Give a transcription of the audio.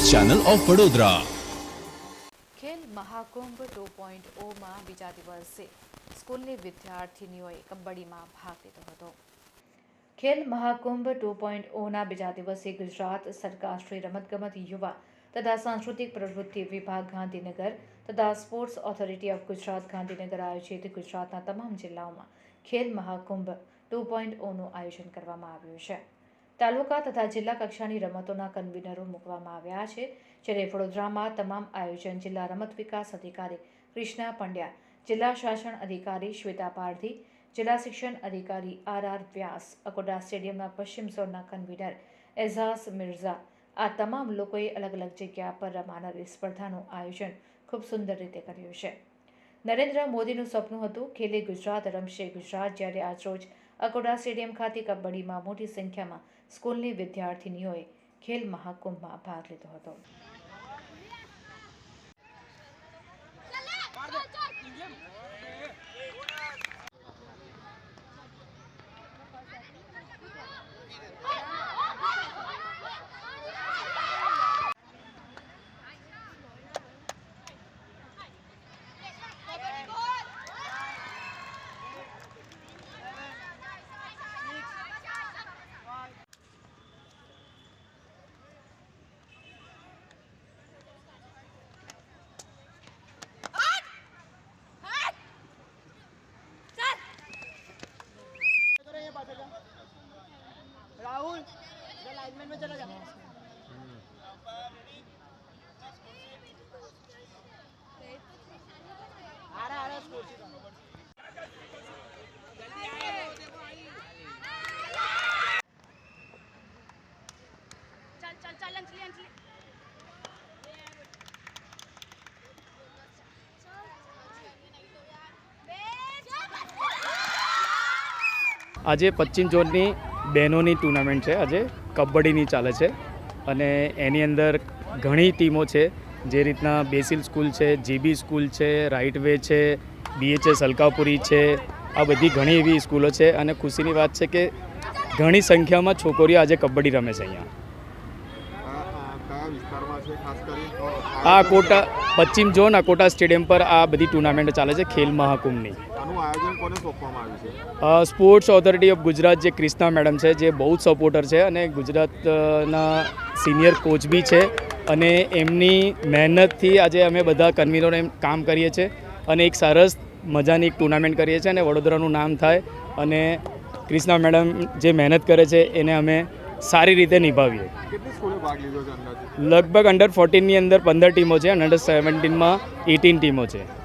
Channel of Vadodara. Khel Mahakumbh two point ઓમાં બીજા દિવસે સ્કૂલની વિદ્યાર્થીનીઓએ કબડ્ડીમાં ભાગ લીધો હતો. ખેલ મહાકુંભ ટુ પોઈન્ટ ઓના બીજા દિવસે ગુજરાત સરકાર શ્રી રમતગમત યુવા તથા સાંસ્કૃતિક પ્રવૃત્તિ વિભાગ ગાંધીનગર તથા sports authority of Gujarat Gandhinagar આયોજિત ગુજરાતના તમામ જિલ્લાઓમાં ખેલ મહાકુંભ ટુ પોઈન્ટ ઓનું આયોજન કરવામાં આવ્યું છે. તાલુકા તથા જિલ્લા કક્ષાની રમતોના કન્વીનરો મૂકવામાં આવ્યા છે. જ્યારે વડોદરામાં તમામ આયોજન જિલ્લા રમત વિકાસ અધિકારી કૃષ્ણા પંડ્યા, જિલ્લા શાસન અધિકારી શ્વેતા પારધી, જિલ્લા શિક્ષણ અધિકારી આર આર વ્યાસ, અકોટા સ્ટેડિયમના પશ્ચિમ ઝોનના કન્વીનર એઝાઝ મિર્ઝા, આ તમામ લોકોએ અલગ અલગ જગ્યા પર રમાનારી સ્પર્ધાનું આયોજન ખૂબ સુંદર રીતે કર્યું છે. નરેન્દ્ર મોદીનું સપનું હતું, ખેલે ગુજરાત રમશે ગુજરાત જ્યારે આજરોજ અકોટા સ્ટેડિયમ ખાતે કબડ્ડીમાં મોટી સંખ્યામાં સ્કૂલની વિદ્યાર્થીનીઓએ ખેલ મહાકુંભમાં ભાગ લીધો હતો. इधर लाइनमैन में चला जा आ रहा आ रहा स्कूल चल चल चल अंजलि अंजलि આજે પશ્ચિમ ઝોનની બહેનોની ટુર્નામેન્ટ છે. આજે કબડ્ડીની ચાલે છે અને એની અંદર ઘણી ટીમો છે. જે રીતના બેસિલ સ્કૂલ છે, જીબી સ્કૂલ છે, રાઇટ વે છે, બીએચએસ અલકાપુરી છે, આ બધી ઘણી એવી સ્કૂલો છે અને ખુશીની વાત છે કે ઘણી સંખ્યામાં છોકરીઓ આજે કબડ્ડી રમે છે અહીંયા. આ- કોટા, પશ્ચિમ ઝોન અકોટા સ્ટેડિયમ પર આ બધી ટુર્નામેન્ટ ચાલે છે ખેલ મહાકુંભની. સ્પોર્ટ્સ ઓથોરિટી ઓફ ગુજરાત જે ક્રિષ્ના મેડમ છે જે બહુ જ સપોર્ટર છે અને ગુજરાતના સિનિયર કોચ બી છે અને એમની મહેનતથી આજે અમે બધા કન્વીનરો એમ કામ કરીએ છીએ અને એક સરસ મજાની એક ટુર્નામેન્ટ કરીએ છીએ અને વડોદરાનું નામ થાય અને ક્રિષ્ના મેડમ જે મહેનત કરે છે એને અમે સારી રીતે નિભાવીએ. લગભગ અંડર ફોર્ટીનની અંદર પંદર ટીમો છે અને અંડર સેવન્ટીનમાં એટીન ટીમો છે.